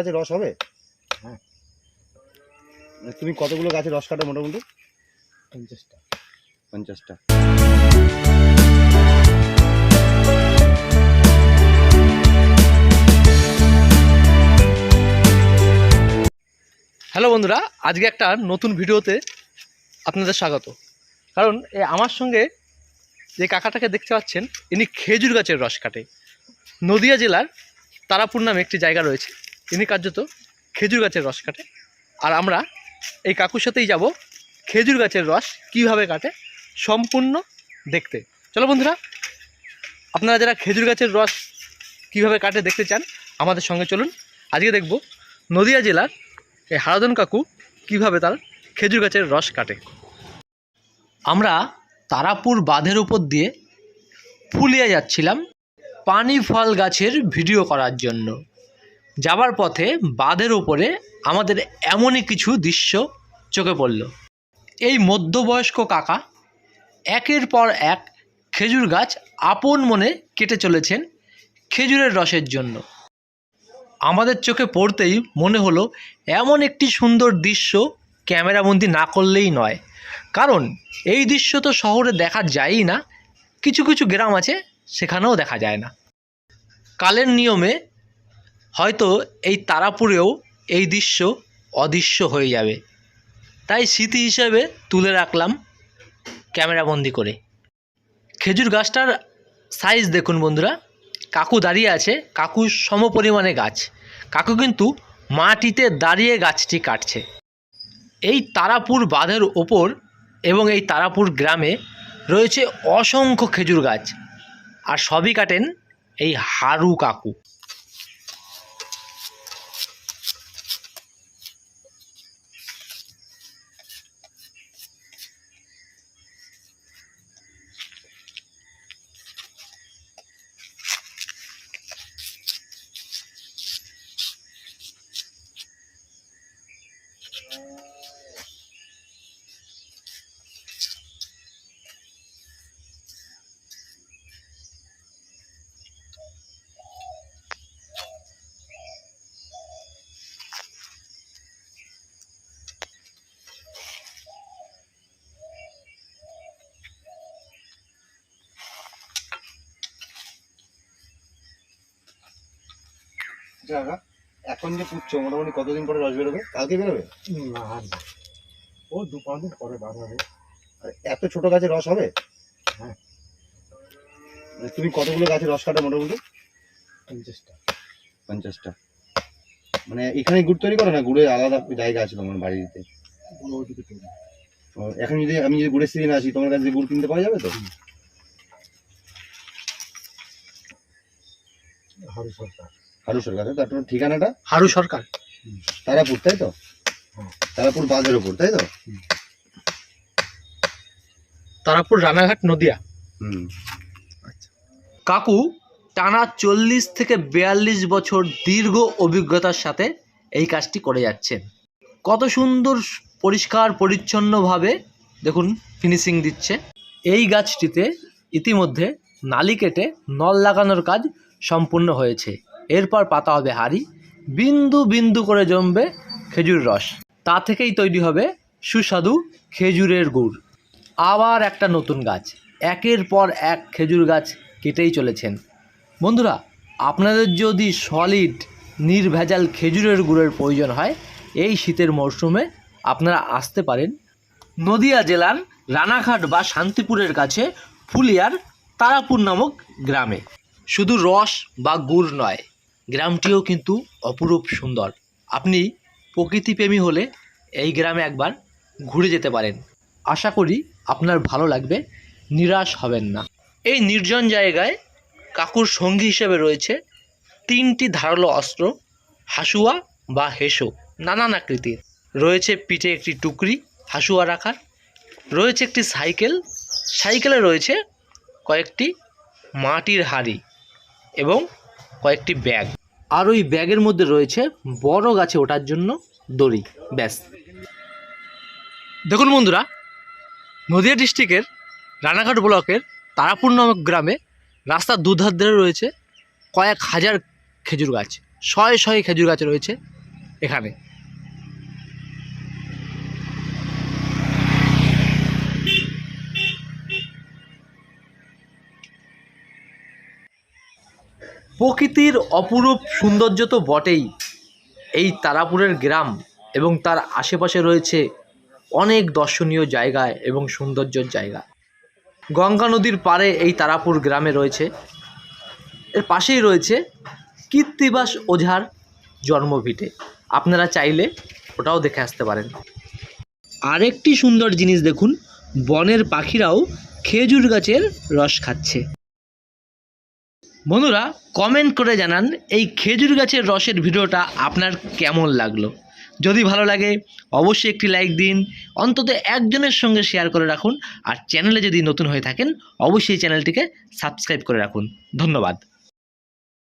গাছের রস হবে? হ্যাঁ। মানে তুমি কতগুলো গাছের রস কাটো মোটামুটি? পঞ্চাশটা। পঞ্চাশটা। হ্যালো বন্ধুরা আজকে একটা নতুন ভিডিওতে আপনাদের স্বাগত। কারণ এ আমার সঙ্গে যে কাকাটাকে দেখতে পাচ্ছেন ইনি খেজুর গাছের রস কাটে। নদিয়া জেলার তারাপুর নামে একটি জায়গা রয়েছে। ইনি কার্যত খেজুর গাছের রস কাটে। আর আমরা এই কাকুর সাথেই যাব খেজুর গাছের রস কীভাবে কাটে সম্পূর্ণ দেখতে। চলো বন্ধুরা, আপনারা যারা খেজুর গাছের রস কীভাবে কাটে দেখতে চান, আমাদের সঙ্গে চলুন। আজকে দেখব নদিয়া জেলার এই হারাধন কাকু কীভাবে তার খেজুর গাছের রস কাটে। আমরা তারাপুর বাঁধের উপর দিয়ে ফুলিয়ে যাচ্ছিলাম পানি ফল গাছের ভিডিও করার জন্য। যাবার পথে বাঁধের ওপরে আমাদের এমনই কিছু দৃশ্য চোখে পড়ল। এই মধ্যবয়স্ক কাকা একের পর এক খেজুর গাছ আপন মনে কেটে চলেছেন খেজুরের রসের জন্য। আমাদের চোখে পড়তেই মনে হলো এমন একটি সুন্দর দৃশ্য ক্যামেরাবন্দি না করলেই নয়। কারণ এই দৃশ্য তো শহরে দেখা যায়ই না, কিছু কিছু গ্রাম আছে সেখানেও দেখা যায় না। কালের নিয়মে হয়তো এই তারাপুরেও এই দৃশ্য অদৃশ্য হয়ে যাবে। তাই স্মৃতি হিসেবে তুলে রাখলাম ক্যামেরাবন্দি করে। খেজুর গাছটার সাইজ দেখুন বন্ধুরা। কাকু দাঁড়িয়ে আছে। কাকু সমপরিমাণে গাছ। কাকু কিন্তু মাটিতে দাঁড়িয়ে গাছটি কাটছে। এই তারাপুর বাঁধের ওপর এবং এই তারাপুর গ্রামে রয়েছে অসংখ্য খেজুর গাছ। আর সবই কাটেন এই হারু কাকু। কাকা এখন যে পুচ্ছ মোটামুটি কতদিন পরে রস বেরোবে? কালকে বেরোবে? না ও দু পাঁচ দিন পরে বার হবে। এত ছোট গাছের রস হবে? হ্যাঁ। মানে তুমি কতগুলো গাছের রস কাটো মোটামুটি? পঞ্চাশটা। পঞ্চাশটা। মানে এখানে গুড় তৈরি করো না? গুড়ের আলাদা জায়গা আছে তোমার বাড়িতে? পুরো ওদিকে এখন যদি আমি যদি গুড়ের সিজন আসি তোমার কাছে গুড় কিনতে পাওয়া যাবে তো? হারু সরকার। তার তোমার ঠিকানাটা? হারু সরকার। তারাপুর তাই তো। তারাপুর বাঁধের ওপর তাই তো? তারাপুর রানাঘাট নদিয়া। হুম। কাকু টানা চল্লিশ থেকে বিয়াল্লিশ বছর দীর্ঘ অভিজ্ঞতার সাথে এই কাজটি করে যাচ্ছেন। কত সুন্দর পরিষ্কার পরিচ্ছন্নভাবে দেখুন ফিনিশিং দিচ্ছে। এই গাছটিতে ইতিমধ্যে নালি কেটে নল লাগানোর কাজ সম্পূর্ণ হয়েছে। এরপর পাতা হবে হাড়ি, বিন্দু বিন্দু করে জমবে খেজুর রস। তা থেকেই তৈরি হবে সুস্বাদু খেজুরের গুড়। আবার একটা নতুন গাছ, একের পর এক খেজুর গাছ কেটেই চলেছেন। বন্ধুরা, আপনাদের যদি সলিড নির্ভেজাল খেজুরের গুড়ের প্রয়োজন হয়, এই শীতের মরশুমে আপনারা আসতে পারেন নদিয়া জেলার রানাঘাট বা শান্তিপুরের কাছে ফুলিয়ার তারাপুর নামক গ্রামে। শুধু রস বা গুড় নয় গ্রামটিও কিন্তু অপরূপ সুন্দর। আপনি প্রকৃতিপ্রেমী হলে এই গ্রামে একবার ঘুরে যেতে পারেন। আশা করি আপনার ভালো লাগবে, নিরাশ হবেন না। এই নির্জন জায়গায় কাকুর সঙ্গী হিসেবে রয়েছে তিনটি ধারালো অস্ত্র, হাসুয়া বা হেসো, নানান আকৃতির। রয়েছে পিঠে একটি টুকরি, হাসুয়া রাখার। রয়েছে একটি সাইকেল, সাইকেলে রয়েছে কয়েকটি মাটির হাড়ি এবং কয়েকটি ব্যাগ। আর ওই ব্যাগের মধ্যে রয়েছে বড় গাছে ওঠার জন্য দড়ি, ব্যাস। দেখুন বন্ধুরা, নদিয়া ডিস্ট্রিক্টের রানাঘাট ব্লকের তারাপুর নামক গ্রামে রাস্তার দুধার ধরে রয়েছে কয়েক হাজার খেজুর গাছ, শয়ে শয়ে খেজুর গাছ রয়েছে এখানে। প্রকৃতির অপরূপ সৌন্দর্য তো বটেই। এই তারাপুরের গ্রাম এবং তার আশেপাশে রয়েছে অনেক দর্শনীয় জায়গা এবং সৌন্দর্যের জায়গা। গঙ্গা নদীর পাড়ে এই তারাপুর গ্রামে রয়েছে। এর পাশেই রয়েছে কীর্তিবাস ওঝার জন্মভিটে। আপনারা চাইলে ওটাও দেখে আসতে পারেন। আরেকটি সুন্দর জিনিস দেখুন, বনের পাখিরাও খেজুর গাছের রস খাচ্ছে। বন্ধুরা কমেন্ট করে জানান এই খেজুর গাছের রসের ভিডিওটা আপনার কেমন লাগল। যদি ভালো লাগে, অবশ্যই একটি লাইক দিন, অন্তত একজনের সঙ্গে শেয়ার করে রাখুন, আর চ্যানেলে যদি নতুন হয়ে থাকেন, অবশ্যই চ্যানেলটিকে সাবস্ক্রাইব করে রাখুন। ধন্যবাদ।